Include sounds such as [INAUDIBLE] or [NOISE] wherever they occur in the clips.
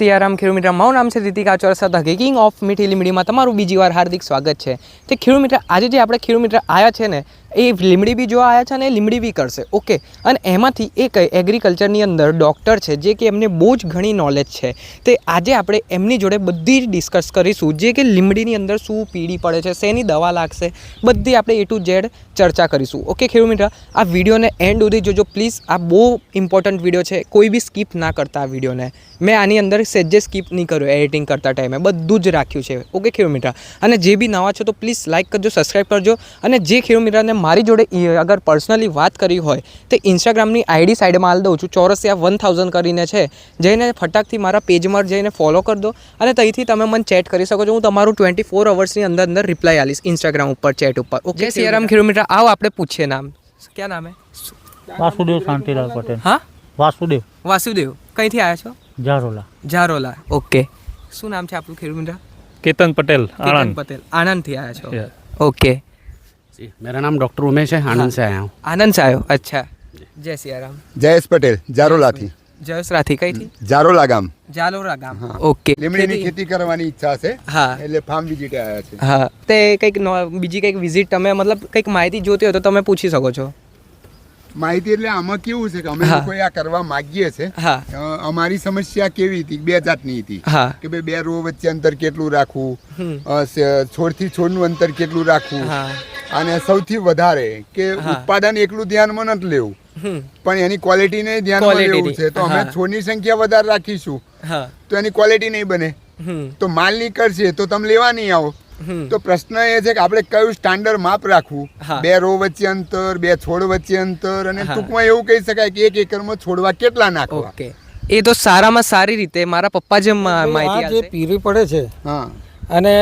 સિયારામ ખેડૂત મારું નામ છે Ritika Chorsa, the king of Mithi લીમડીમાં તમારું બીજી વાર હાર્દિક સ્વાગત છે. તે ખેડૂત આજે જે આપણે ખેડૂત આવ્યા છે ને એ લીમડી બી જોવા આવ્યા છે અને લીમડી બી કરશે. ઓકે અને એમાંથી એક એગ્રીકલ્ચરની અંદર ડૉક્ટર છે જે કે એમને બહુ જ ઘણી નોલેજ છે. તે આજે આપણે એમની જોડે બધી જ ડિસ્કસ કરીશું જે કે લીમડીની અંદર શું પીડી પડે છે, શેની દવા લાગશે, બધી આપણે એ ટુ ઝેડ ચર્ચા કરીશું. ઓકે ખેડૂત આ વિડીયોને એન્ડ સુધી જોજો. પ્લીઝ આ બહુ ઇમ્પોર્ટન્ટ વીડિયો છે. કોઈ બી સ્કીપ ના કરતા આ વિડીયોને. મેં આની અંદર સેજે સ્કીપ નહીં કર્યો એડિટિંગ કરતા ટાઈમે. બધું જ રાખ્યું છે. ઓકે ખેડૂત અને જે બી નવા છો તો પ્લીઝ લાઇક કરજો સબસ્ક્રાઈબ કરજો. અને જે ખેડૂત મારી જોડે અગર પર્સનલી વાત કરી હોય તો ઇન્સ્ટાગ્રામની આઈડી સાઈડમાં હાલ દઉં છું. ચોરસિયા વન થાઉઝન્ડ કરીને છે. જઈને ફટાકથી મારા પેજમાં જઈને ફોલો કરી દો અને ત્યાંથી તમે મને ચેટ કરી શકો છો. હું તમારું ટ્વેન્ટી ફોર અવર્સની અંદર અંદર રિપ્લાય આલીશ ઇન્સ્ટાગ્રામ ઉપર ચેટ ઉપર. ઓકે સિયારામ કિલોમીટર આવો આપણે પૂછીએ નામ. ક્યાં નામે વાસુદેવ શાંતિલાલ પટેલ. હા? વાસુદેવ. વાસુદેવ. કઈથી આવ્યા છો? ઝારોલા. ઝારોલા. ઓકે શું નામ છે આપણું ખેડૂત કેતન પટેલ આણંદ. પટેલ. આણંદથી આવ્યા છો. ઓકે जी मेरा नाम डॉक्टर उमेश है आनंद से आया हूँ આનંદ से આવ્યો અચ્છા જય સિયારામ જયેશ પટેલ જારોલાથી જયેશ રાથી કઈથી જારોલા ગામ જાલોરા ગામ ઓકે લીમડીની ખેતી- ખેતી કરવાની ઈચ્છા છે હા એટલે ફાર્મ વિઝિટ આવ્યા છે હા તે કંઈક નો- બીજી કંઈક વિઝિટ તમે મતલબ કંઈક માહિતી જોતી હોય તો તમે પૂછી શકો છો માહિતી એટલે આમાં કેવું છે કે અમે હા. લોકો આ કરવા માંગીએ છે હા અ, અમારી સમસ્યા કેવી હતી બે જાતની હતી હા કે ભાઈ બે રો વચ્ચે અંતર કેટલું રાખવું હમ. અ, સ- છોડથી છોડનું અંતર કેટલું રાખવું હા અને સૌથી વધારે કે ઉત્પાદન એકલું ધ્યાનમાં નથી લેવું. પણ એની ક્વોલિટીને ધ્યાનમાં Quality. લેવું છે. તો અમે. છોડની સંખ્યા વધારે રાખીશું. તો એની ક્વોલિટી નહીં બને. તો માલ નીકળશે તો તમે લેવા નહીં આવો. તો પ્રશ્ન એ છે કે આપણે કયું સ્ટાન્ડર્ડ માપ રાખવું? બે રો વચ્ચે અંતર બે છોડ વચ્ચે અંતર અને ટૂંકમાં એવું કહી શકાય કે એક એકરમાં છોડવા કેટલા નાખવા? એ તો સારામાં સારી રીતે મારા પપ્પા જે મા- માહિતી જે પીરી પડે છે હા. અને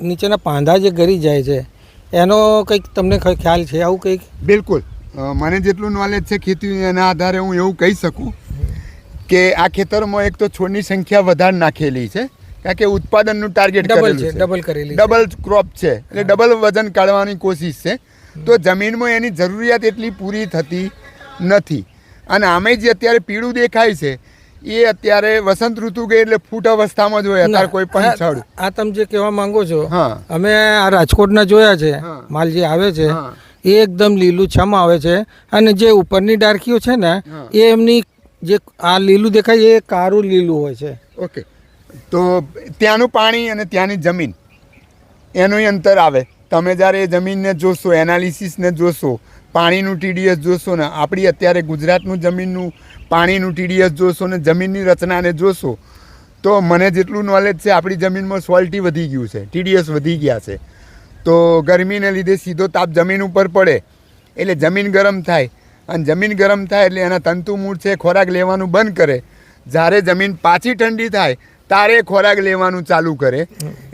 નીચેના પાંદા જે ગરી જાય છે એનો કંઈક તમને ખ્યાલ છે આવું કંઈક? બિલકુલ. મને જેટલું નોલેજ છે ખેતી એના આધારે હું એવું કહી શકું કે આ ખેતરમાં એક તો છોડની સંખ્યા વધારે નાખેલી છે કારણ કે ઉત્પાદનનું ટાર્ગેટ ડબલ છે ડબલ કરેલી છે. ડબલ ક્રોપ છે એટલે ડબલ વજન કાઢવાની કોશિશ છે. તો જમીનમાં એની જરૂરિયાત એટલી પૂરી થતી નથી. અને આમે જે અત્યારે પીળું દેખાય છે એ અત્યારે વસંત ઋતુ ગઈ એટલે ફૂટ અવસ્થામાં જ હોય અત્યારે કોઈ પણ આ- છડ. આ તમે જે કહેવા માંગો છો. અમે આ રાજકોટના જોયા છે માલ જે આવે છે એ એકદમ લીલું છમ આવે છે અને જે ઉપરની ડાળખીઓ છે ને એ એમની જે આ લીલું દેખાય એ કારું લીલું હોય છે. ઓકે. તો ત્યાંનું પાણી અને ત્યાંની જમીન એનું અંતર આવે. તમે જ્યારે એ જમીનને જોશો એનાલિસિસને જોશો પાણીનું ટીડીએસ જોશો ને, આપણી અત્યારે ગુજરાતનું જમીનનું પાણીનું ટીડીએસ જોશો ને, જમીનની રચનાને જોશો, તો મને જેટલું નોલેજ છે, આપણી જમીનમાં સોલ્ટી વધી ગયું છે, ટીડીએસ વધી ગયા છે. તો ગરમીને લીધે સીધો તાપ જમીન ઉપર પડે, એટલે જમીન ગરમ થાય, અને જમીન ગરમ થાય એટલે એના તંતુ મૂળ છે ખોરાક લેવાનું બંધ કરે. જ્યારે જમીન પાછી ઠંડી થાય તારે ખોરાક લેવાનું ચાલુ કરે.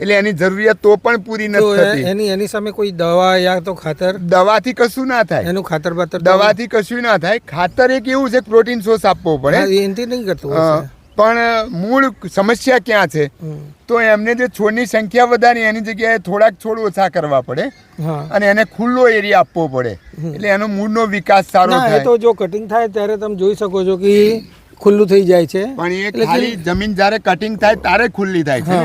એટલે એની જરૂરિયાત તો પણ પૂરી નથી થતી. એની એની સામે કોઈ દવા યા તો ખાતર? દવાથી કશું ના થાય. એનું ખાતર બાતર દવાથી કશું ના થાય. ખાતર એક એવું છે પ્રોટીન સોર્સ આપવો પડે. એનથી નહીં કરતું પણ મૂળ સમસ્યા ક્યાં છે? તો એમને જે છોડની સંખ્યા વધારી એની જગ્યાએ થોડાક છોડ ઓછા કરવા પડે અને એને ખુલ્લો એરિયા આપવો પડે. એટલે એનો મૂળનો વિકાસ સારો થાય. તો જો કટિંગ થાય ત્યારે તમે જોઈ શકો છો કે ખુલ્લું થઈ જાય છે. પણ એ ખાલી જમીન જ્યારે કટિંગ થાય ત્યારે ખુલ્લી થાય છે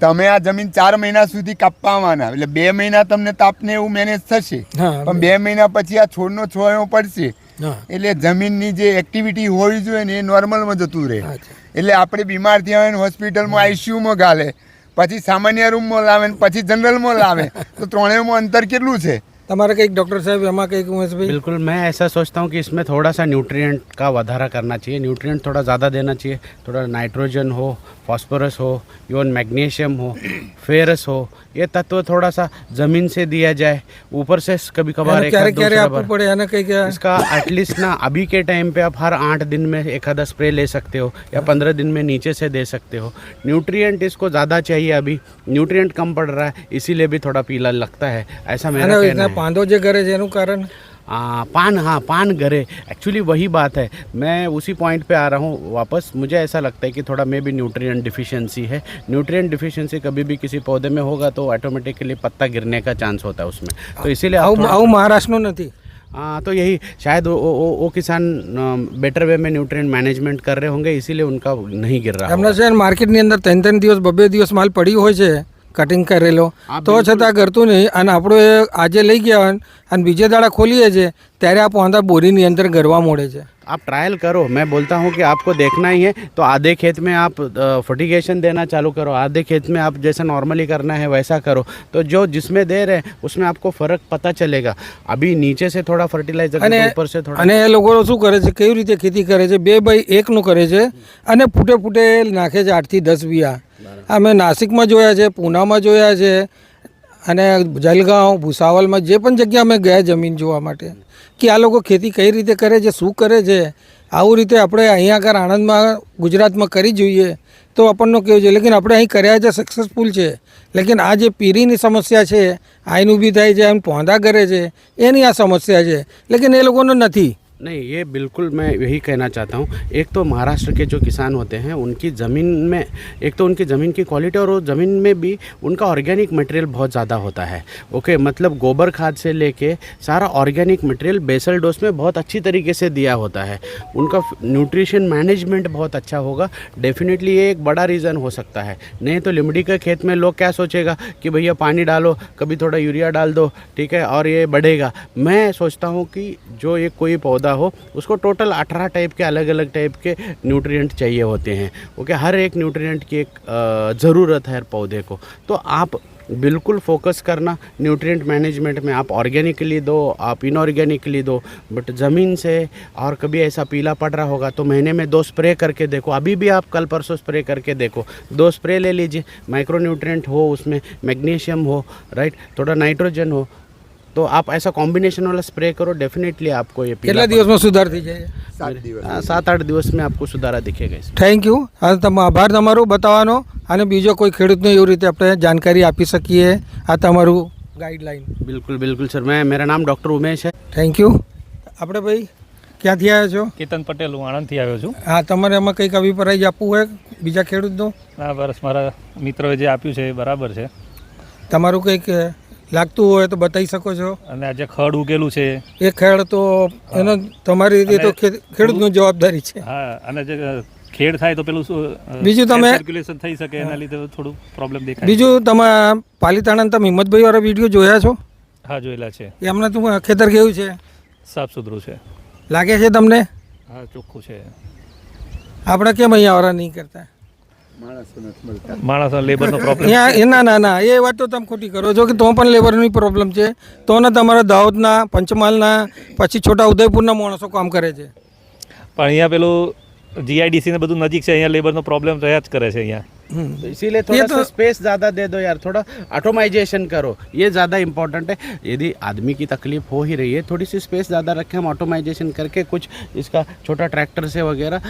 તમે આ જમીન ચાર મહિના સુધી કાપવાના. એટલે બે મહિના તમને તાપને એવું મેનેજ થશે. પણ બે મહિના પછી આ છોડનો છોયો પડશે. એટલે જમીનની જે એક્ટિવિટી હોવી જોઈએ ને એ નોર્મલમાં જતું રહે. એટલે આપણે બીમાર થયા હોય ને હોસ્પિટલમાં આઈસીયુમાં ગાલે પછી સામાન્ય રૂમમાં લાવે ને પછી જનરલમાં લાવે [LAUGHS] તો ત્રણેયમાં અંતર કેટલું છે? તમારે કંઈક ડૉક્ટર સાહેબ એમાં કંઈક ઉમેશભાઈ बिल्कुल मैं ऐसा सोचता हूँ कि इसमें थोड़ा सा न्यूट्रिएंट का વધારા करना चाहिए न्यूट्रिएंट थोड़ा ज़्यादा देना चाहिए थोड़ा नाइट्रोजन हो फॉस्फोरस हो इवन मैग्नीशियम हो फेरस हो ये तत्व थोड़ा सा ज़मीन से दिया जाए ऊपर से कभी कभार એને एक ક્યારે आध ક્યારે दूसरा આપવું बार પડે એને કંઈક इसका एटलीस्ट ना अभी के टाइम पे आप हर आठ दिन में एक आधा स्प्रे ले सकते हो या पंद्रह दिन में नीचे से दे सकते हो न्यूट्रिएंट इसको ज़्यादा चाहिए अभी न्यूट्रिएंट कम पड़ रहा है इसीलिए भी थोड़ा पीला लगता है ऐसा मेरा અને कहना એના है પાંદો જે કરે છે એનું કારણ आ, पान हाँ पान गरे एक्चुअली वही बात है मैं उसी पॉइंट पे आ रहा हूँ वापस मुझे ऐसा लगता है कि थोड़ा मे भी न्यूट्रिएंट डिफिशियंसी है न्यूट्रिएंट डिफिशियंसी कभी भी किसी पौधे में होगा तो ऑटोमेटिकली पत्ता गिरने का चांस होता है उसमें तो इसीलिए आप આવું थोड़ा- આવું મહારાષ્ટ્રનું નથી हाँ तो यही शायद वो, वो, वो, वो किसान बेटर वे में न्यूट्रिएंट मैनेजमेंट कर रहे होंगे इसीलिए उनका नहीं गिर रहा એમના होगा। છે ને માર્કેટની અંદર ત્રણ ત્રણ દિવસ બબે દિવસ માલ પડી હોય છે કટિંગ કરેલો આ તો છતાં કરતું નહીં અને આપણું એ આજે લઈ ગયા હોય અને બીજે દાડા ખોલીએ છીએ ત્યારે આ પોંધા બોરીની અંદર ગરવા મોડે છે आप ट्रायल करो मैं बोलता हूँ कि आपको देखना ही है तो आधे खेत में आप फर्टिगेशन देना चालू करो आधे खेत में आप जैसा नॉर्मली करना है वैसा करो तो जो जिसमें दे रहे हैं उसमें आपको फ़र्क पता चलेगा अभी नीचे से थोड़ा फर्टिलाइजर અને ऊपर से थोड़ा અને એ લોકો શું કરે છે કેવી રીતે ખેતી કરે છે બે બાય એકનું કરે છે અને ફૂટે ફૂટે નાખે છે આઠથી દસ વીઘા અમે નાસિકમાં જોયા છે, પૂનામાં જોયા છે અને જલગાંવ, ભૂસાવલમાં જે પણ જગ્યા અમે ગયા જમીન જોવા માટે. કે આ લોકો ખેતી કઈ રીતે કરે છે, શું કરે છે, આવું રીતે આપણે અહીંયા આગળ આણંદમાં, ગુજરાતમાં કરી જોઈએ. તો આપણને કેવું છે, લેકિન આપણે અહીં કર્યા છે સક્સેસફુલ છે. લેકિન આ જે પીરીની સમસ્યા છે, આઈન ઊભી થાય છે એમ પોંધા કરે છે, એની આ સમસ્યા છે. લેકિન એ લોકોનો નથી. नहीं, ये बिल्कुल मैं यही कहना चाहता हूँ। एक तो महाराष्ट्र के जो किसान होते हैं, उनकी ज़मीन में, एक तो उनकी ज़मीन की क्वालिटी और वो ज़मीन में भी उनका ऑर्गेनिक मटेरियल बहुत ज़्यादा होता है। ओके मतलब गोबर खाद से लेके सारा ऑर्गेनिक मटेरियल बेसल डोज में बहुत अच्छी तरीके से दिया होता है। उनका न्यूट्रिशन मैनेजमेंट बहुत अच्छा होगा। डेफिनेटली ये एक बड़ा रीज़न हो सकता है। नहीं तो लिमड़ी के खेत में लोग क्या सोचेगा कि भैया पानी डालो, कभी थोड़ा यूरिया डाल दो, ठीक है, और ये बढ़ेगा। मैं सोचता हूँ कि जो ये कोई पौधा हो, उसको टोटल अठारह टाइप के अलग अलग टाइप के न्यूट्रिएंट चाहिए होते हैं। ओके हर एक न्यूट्रिएंट की एक ज़रूरत है हर पौधे को। तो आप बिल्कुल फोकस करना न्यूट्रिएंट मैनेजमेंट में आप ऑर्गेनिकली दो, आप इनऑर्गेनिकली दो बट ज़मीन से और कभी ऐसा पीला पड़ रहा होगा तो महीने में दो स्प्रे करके देखो। अभी भी आप कल परसों स्प्रे करके देखो। दो स्प्रे ले लीजिए माइक्रो न्यूट्रिएंट हो उसमें मैग्नीशियम हो राइट थोड़ा नाइट्रोजन हो तो आप ऐसा कॉम्बिनेशन वाला स्प्रे करो डेफिनेटली आपको ये કેટલા पीला દિવસમાં સુધાર થઈ જાય સાત દિવસ हाँ, सात आठ दिवस में आपको सुधारा दिखेगा इसमें થેન્ક યુ હા તમે આભાર તમારો બતાવવાનો અને બીજો કોઈ ખેડૂતને એવી રીતે આપણે જાણકારી આપી શકીએ આ તમારું ગાઈડલાઈન बिल्कुल बिल्कुल सर मैं मेरा नाम डॉक्टर उमेश है થેન્ક યુ આપણે ભાઈ ક્યાંથી આવ્યા છો કેતન પટેલ હું આણંદથી આવ્યો છું હા તમારે એમાં કંઈક અભિપ્રાય આપવું હોય બીજા ખેડૂતનો આ વર્ષ મારા મિત્રોએ જે આપ્યું છે એ બરાબર છે તમારું કંઈક લાગતું હોય તો બતાવી શકો છો. અને આ જે ખડ ઉગેલું છે. એ ખેડ તો એનો તમારી રીતે તો ખેડૂતની જવાબદારી છે. હા અને જે ખેડ થાય તો પેલું શું બીજું તમે- સર્ક્યુલેશન થઈ શકે એના લીધે થોડું પ્રોબ્લેમ દેખાય. બીજું તમે પાલિતાણા તમે હિંમતભાઈ વાળા વીડિયો જોયા છો? હા જોયેલા છે. એમને તું ખેતર કેવું છે. સાફ સુથરું છે. લાગે છે તમને? હા ચોખ્ખું છે. આપણે કેમ અહીંયા આવરા નહીં કરતા? માણસ લેબરનો પ્રોબ્લેમ અહીંયા ના ના ના એ વાત તો તમે ખોટી કરો. છો કે તો પણ લેબરની પ્રોબ્લેમ છે. તો ને તમારા દાહોદના પંચમહાલના પછી છોટા ઉદયપુરના માણસો કામ કરે છે. પણ અહીંયા પેલું જીઆઈડીસી ને બધું નજીક છે અહીંયા લેબરનો પ્રોબ્લેમ રહ્યા જ કરે છે અહીંયા. तो इसीलिए थोड़ा ये सा तो- स्पेस ज़्यादा दे दो यार थोड़ा ऑटोमाइजेशन करो। ये ज़्यादा इंपॉर्टेंट है। यदि आदमी की तकलीफ़ हो ही रही है थोड़ी सी स्पेस ज़्यादा रखें हम ऑटोमाइजेशन करके कुछ इसका छोटा ट्रैक्टर से वगैरह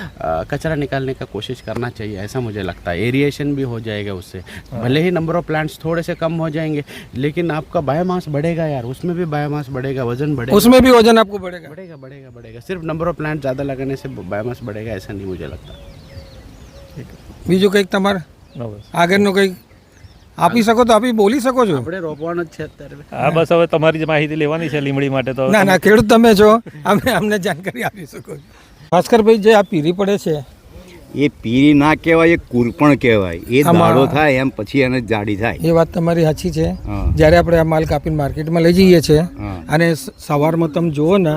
कचरा निकालने का कोशिश करना चाहिए ऐसा मुझे लगता है। एरिएशन भी हो जाएगा उससे। भले ही नंबर ऑफ़ प्लांट्स थोड़े से कम हो जाएँगे लेकिन आपका बायोमास बढ़ेगा यार उसमें भी बायोमास बढ़ेगा वज़न बढ़ेगा। उसमें भी वज़न आपको बढ़ेगा। बढ़ेगा बढ़ेगा बढ़ेगा। सिर्फ़ नंबर ऑफ़ प्लांट ज़्यादा लगाने से बायोमास बढ़ेगा ऐसा नहीं मुझे लगता। બીજું કંઈક તમારે? આગળનું કંઈક? આપી શકો તો આપી બોલી શકો છો. આપણે રોપવાનો જ છે અત્યારે. હા બસ હવે તમારી જ માહિતી લેવાની છે લીમડી માટે તો. ના ના ખેડૂત તમે છો. અમે અમને જાણકારી આપી શકો છો. ભાસ્કરભાઈ જે આ પીરી પડે છે એ પીરી ના કહેવાય એ કુરપણ કહેવાય. એ દાડો થાય એમ પછી એને જાડી થાય. એ વાત તમારી સાચી છે. જ્યારે આપણે આ માલ કાપીને માર્કેટમાં લઈ જઈએ છીએ અને સવારમાં તમે જુઓ ને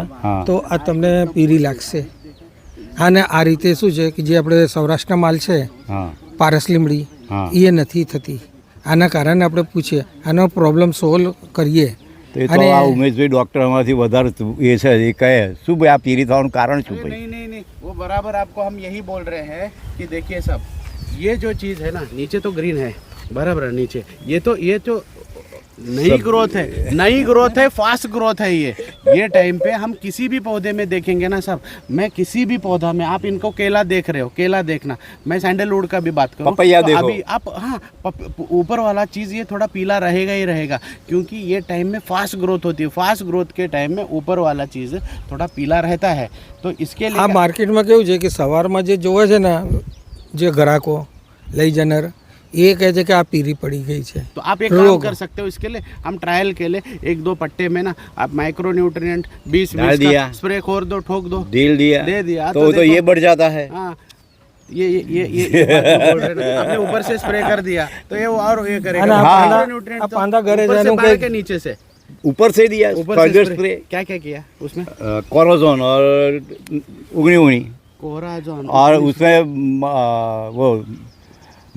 તો આ તમને પીરી લાગશે. અને આ રીતે શું છે કે જે આપણે સૌરાષ્ટ્રના માલ છે હા પારસ લીમડી હા. એ નથી થતી આના કારણે આપણે પૂછીએ આનો પ્રોબ્લેમ સોલ્વ કરીએ તો એ તો અને- આ ઉમેશભાઈ ડૉક્ટર અમારાથી વધારે એ છે એ કહે શું ભાઈ આ પીરી થવાનું કારણ શું ભાઈ नहीं नहीं नहीं वो बराबर आपको हम यही बोल रहे हैं कि देखिए सब ये जो चीज़ है ना नीचे तो ग्रीन है बराबर है नीचे ये तो ये तो नई ग्रोथ है नई ग्रोथ है फास्ट ग्रोथ है ये ये टाइम पे हम किसी भी पौधे में देखेंगे ना सब मैं किसी भी पौधा में आप इनको केला देख रहे हो केला देखना मैं सैंडलवुड का भी बात करूं पपैया तो देखो। अभी आप हाँ पप- ऊपर वाला चीज़ ये थोड़ा पीला रहेगा ही रहेगा क्योंकि ये टाइम में फास्ट ग्रोथ होती है फास्ट ग्रोथ के टाइम में ऊपर वाला चीज़ थोड़ा पीला रहता है तो इसके આ लिए માર્કેટમાં કેવું છે કે સવારમાં જે જોવે છે ને જે ગ્રાહકો લઈ જનાર એ કહે છે કે આ પીરી પડી ગઈ છે तो आप एक काम रोग। कर सकते हो इसके लिए हम ट्रायल के लिए एक दो पट्टे में ना आप माइक्रो न्यूट्रिएंट बीस डाल बीस दिया। का स्प्रे खोर दो ठोक दो डील दिया दे दिया, तो तो वो तो देखो। ये बढ़ जाता है हाँ ये ये ये ये ये बात जो बोल रहे हैं ना, [LAUGHS] आपने ऊपर से स्प्रे कर दिया तो ये वो और ये करेगा અને આ हाँ। પાંદા- Micronutrient આ तो પાંદા ઘરે ऊपर से જવાનું बाहर કઈ- के नीचे से ऊपर से दिया ऊपर फर्दर से स्प्रे क्या क्या किया उसमें कोरोजोन और उगनी उगनी कोहराजोन और उसमें म, आ, वो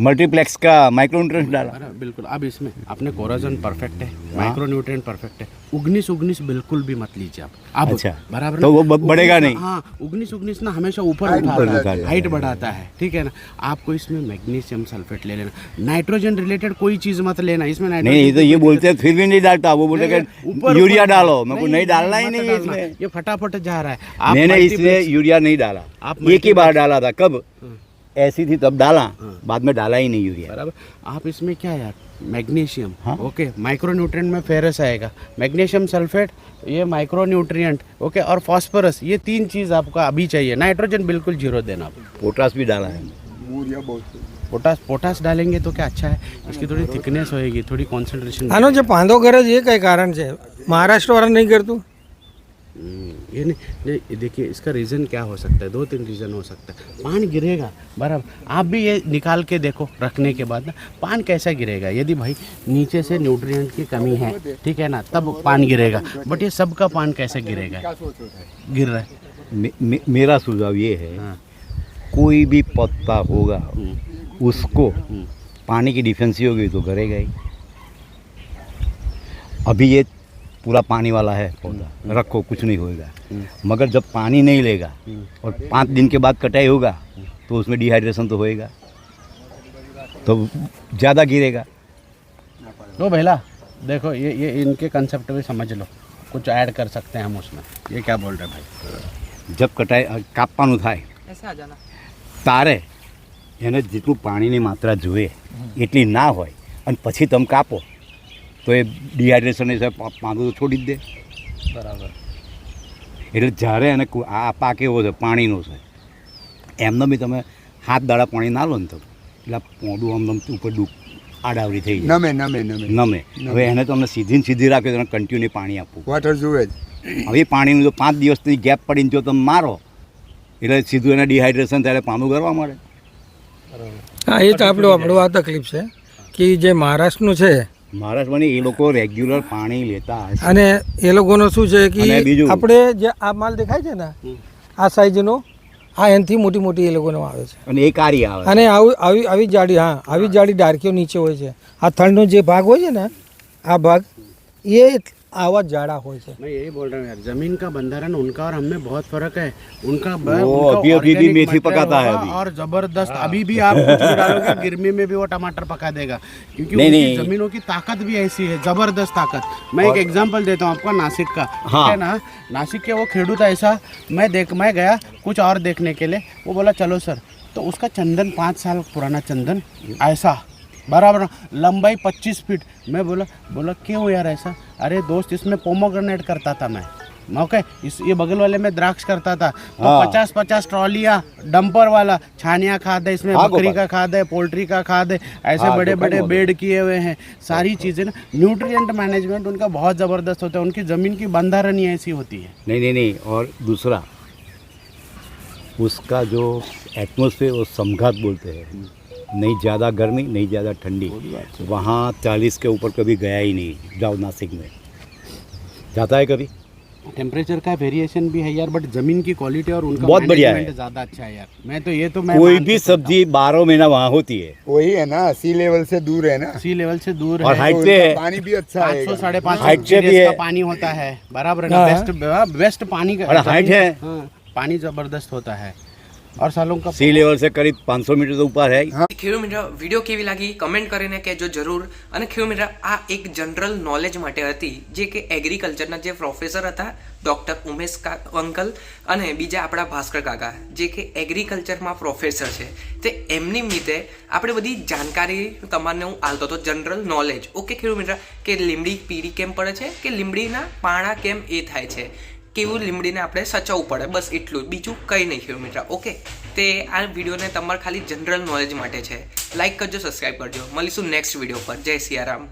मल्टीप्लेक्स का माइक्रोन्यूट्रेंट डाला। बिल्कुल। अब इसमें अपने कोराजन परफेक्ट है माइक्रो न्यूट्रिएंट परफेक्ट है। उगनीस उगनीस बिल्कुल भी मत लीजिए आप। अब अच्छा। बराबर तो वो बढ़ेगा नहीं? हाँ उगनीस उगनीस ना हमेशा ऊपर उठाता है। हाइट बढ़ाता है ठीक है ना? आपको इसमें मैग्नीशियम सल्फेट ले लेना। नाइट्रोजन रिलेटेड कोई चीज़ मत लेना इसमें नाइट्रोजन नहीं तो ये बोलते हैं फिर भी नहीं डालता। वो ऊपर- यूरिया डालो। मेरे को नहीं डालना ही नहीं इसमें। ये फटाफट जा रहा है। मैंने इसमें यूरिया नहीं डाला। आप एक ही बार डाला था। कब? हाँ। ऐसी थी तब डाला हाँ। बाद में डाला ही नहीं यूरिया बराबर आप इसमें क्या यार मैग्नीशियम हाँ। ओके माइक्रो न्यूट्रिएंट में फेरस आएगा मैग्नीशियम सल्फेट ये माइक्रो न्यूट्रिएंट ओके और फास्फोरस ये तीन चीज़ आपको अभी चाहिए नाइट्रोजन बिल्कुल जीरो देना आप पोटास भी डाला है મૂર્ય બહુ છે. पोटास पोटास डालेंगे तो क्या अच्छा है इसकी थोड़ी थिकनेस होएगी थोड़ी कॉन्सेंट्रेशन આનો જે પાંદો કરે છે એ કઈ કારણ છે મહારાષ્ટ્રવાળા નહીં કરતું ये नहीं देखिए इसका रीज़न क्या हो सकता है? दो तीन रीज़न हो सकता है। पान गिरेगा बराबर आप भी ये निकाल के देखो रखने के बाद ना पान कैसा गिरेगा? यदि भाई नीचे से न्यूट्रिएंट की कमी है ठीक है ना तब पान गिरेगा। बट ये सबका पान कैसे गिरेगा? गिर रहा है। मे, मे, मेरा सुझाव ये है हाँ। कोई भी पत्ता होगा हम्म, उसको हम्म, पानी की डिफेंसी होगी तो करेगा ही। अभी ये पूरा पानी वाला है पौधा रखो कुछ नहीं होएगा मगर जब पानी नहीं लेगा और पाँच दिन के बाद कटाई होगा तो उसमें डिहाइड्रेशन तो होएगा तो ज़्यादा गिरेगा लो भैला देखो ये ये इनके कंसेप्ट भी समझ लो कुछ ऐड कर सकते हैं हम उसमें ये क्या बोल रहे हैं भाई જબ કટાઈ કાપવાનું થાય ऐसे आ जाना તારે એને જેટલું પાણીની માત્રા જોઈએ એટલી ના હોય અને પછી તમે કાપો તો એ ડિહાઇડ્રેશન એ પાંદડું તો છોડી જ દે. બરાબર. એટલે જ્યારે એને આ પાક એવો છે પાણીનો છે એમને બી તમે હાથ દાડા પાણી ના લો ને તો. એટલે પોંડું આમ આમ ઉપર ડૂબ આડાવડી થઈ નમે નમે નમે. નમે. હવે એને તમને સીધી ને સીધી રાખ્યો તમે કન્ટિન્યુ પાણી આપવું. વોટર જુએ જ. હવે પાણીનું જો પાંચ દિવસની ગેપ પડીને જો તમે મારો એટલે સીધું એને ડિહાઇડ્રેશન ત્યારે પાનું કરવા મળે. હા એ તો આપણું આપણું આ તકલીફ છે કે જે મહારાષ્ટ્રનું છે મહારાષ્ટ્રમાં એ લોકો રેગ્યુલર પાણી લેતા હશે. અને એ લોકોનું શું છે કે? આપણે જે આ માલ દેખાય છે ને આ સાઈઝનો આ એનાથી મોટી મોટી એ લોકોનો આવે છે. અને એ કારી આવે. અને આવું આવી આવી જાડી હા આવી જાડી ડાર્કીઓ નીચે હોય છે. આ થળનો જે ભાગ હોય છે ને આ ભાગ એ आवाज़ ज़्यादा हो जाए मैं यही बोल रहा हूँ यार ज़मीन का बंधारण उनका और हमें बहुत फ़र्क है। उनका वो अभी अभी भी मेथी पकाता है अभी। और ज़बरदस्त अभी भी हाँ। आप गर्मी में भी वो टमाटर पका देगा। क्योंकि नहीं, नहीं। जमीनों की ताकत भी ऐसी है ज़बरदस्त ताकत। मैं एक एग्ज़ाम्पल देता हूँ आपका नासिक का। हाँ। है। ना? नासिक के वो खेडूत ऐसा। मैं देख मैं गया कुछ और देखने के लिए। वो बोला चलो सर। तो उसका चंदन पाँच साल पुराना चंदन ऐसा। बराबर? लंबाई पच्चीस फीट। मैं बोला बोला क्यों यार ऐसा? अरे दोस्त इसमें पोमोग्रेनेट करता था मैं। ओके इस ये बगल वाले में द्राक्ष करता था। तो हाँ। पचास पचास ट्रॉलियाँ डंपर वाला छानिया खाद है इसमें हाँ, बकरी का खाद है पोल्ट्री का खाद है ऐसे हाँ, बड़े बड़े बेड किए हुए हैं। सारी चीज़ें ना न्यूट्रिएंट मैनेजमेंट उनका बहुत ज़बरदस्त होता है उनकी ज़मीन की बंधारण ही ऐसी होती है। नहीं नहीं नहीं और दूसरा उसका जो एटमोसफेयर वो समघात बोलते हैं। नहीं ज़्यादा गर्मी नहीं ज़्यादा ठंडी। वहाँ चालीस के ऊपर कभी गया ही नहीं जाओ नासिक में। जाता है कभी? टेम्परेचर का वेरिएशन भी है यार बट ज़मीन की क्वालिटी और उनका बहुत बढ़िया है। ज़्यादा अच्छा है यार। मैं तो ये तो मैं कोई भी सब्ज़ी बारह महीना वहाँ होती है। वही है ना सी लेवल से दूर है ना। सी लेवल से दूर और है। हाइट तो पे है। पानी भी अच्छा पाँच है सौ साढ़े पाँच हाइट भी है। पानी होता है। बराबर है ना हाँ। बेस्ट बेस्ट पानी का हाइट है। हाँ, पानी ज़बरदस्त होता है। और सालों का सी लेवल से करीब 500 મીટર તો ઉપર है ખેડૂત મિત્ર વિડીયો કેવી લાગી કમેન્ટ કરીને કહેજો જરૂર અને ખેડૂત મિત્ર આ એક જનરલ નોલેજ માટે હતી જે કે એગ્રીકલ્ચરના જે પ્રોફેસર હતા ડૉક્ટર ઉમેશ કા અંકલ અને બીજા આપણા ભાસ્કર કાકા જે કે એગ્રીકલ્ચરમાં પ્રોફેસર છે તે એમની રીતે આપણે બધી જાણકારી તમારને હું આલતો હતો જનરલ નોલેજ ઓકે ખેડૂત મિત્ર કે લીમડી પીળી કેમ પડે છે કે લીમડીના પાણા કેમ એ થાય છે કેવું લીમડીને આપણે સચવવું પડે. બસ એટલું બીજું કંઈ નહીં ખેડૂત મિત્ર. ઓકે? તે આ વિડીયોને તમારે ખાલી જનરલ નોલેજ માટે છે. લાઇક કરજો સબસ્ક્રાઈબ કરજો. મળીશું નેક્સ્ટ વીડિયો પર. જય સિયારામ.